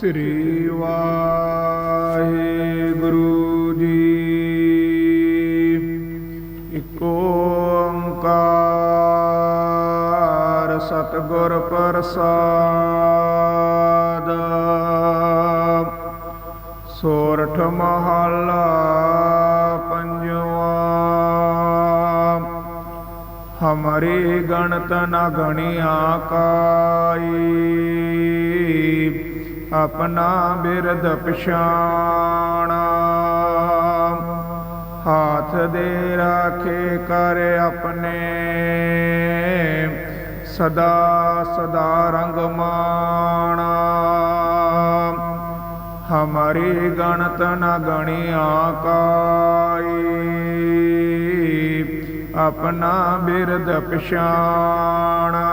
ਸ੍ਰੀ ਵਾਹਿਗੁਰੂ ਜੀ। ਇਕ ਓੰਕਾਰ ਸਤਿਗੁਰ ਪ੍ਰਸਾਦ। ਸੋਰਠ ਮਹਲਾ ਪੰਜਵਾ। ਹਮਾਰੀ ਗਣਤ ਨ ਗਣਿਆ ਕਾਈ। ਆਪਣਾ ਬਿਰਦ ਪਛਾਣਾ। ਹਾਥ ਦੇ ਰਾਖੇ ਕਰ ਆਪਣੇ। ਸਦਾ ਸਦਾ ਰੰਗ ਮਾਣਾ। ਹਮਾਰੀ ਗਣਤ ਨ ਗਣਿਆ ਕਾਈ ਆਪਣਾ ਬਿਰਦ ਪਛਾਣਾ।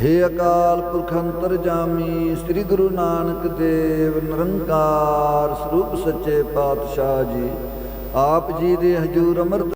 ਹੇ ਅਕਾਲ ਪੁਰਖ ਅੰਤਰ ਜਾਮੀ, ਸ੍ਰੀ ਗੁਰੂ ਨਾਨਕ ਦੇਵ, ਨਿਰੰਕਾਰ ਸਰੂਪ ਸੱਚੇ ਪਾਤਸ਼ਾਹ ਜੀ। ਆਪ ਜੀ ਦੇ ਹਜੂਰ ਅੰਮ੍ਰਿਤ